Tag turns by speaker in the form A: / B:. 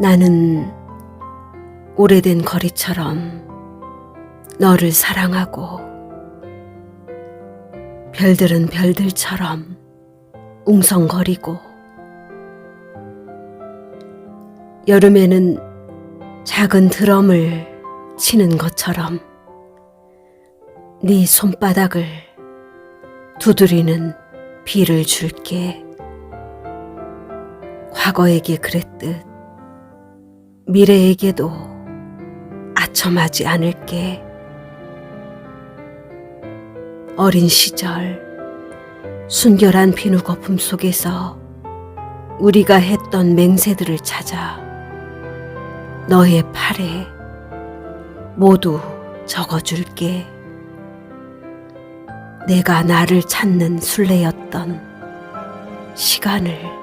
A: 나는 오래된 거리처럼 너를 사랑하고 별들은 별들처럼 웅성거리고 여름에는 작은 드럼을 치는 것처럼 네 손바닥을 두드리는 비를 줄게. 과거에게 그랬듯 미래에게도 아첨하지 않을게. 어린 시절 순결한 비누 거품 속에서 우리가 했던 맹세들을 찾아 너의 팔에 모두 적어줄게. 내가 나를 찾는 순례였던 시간을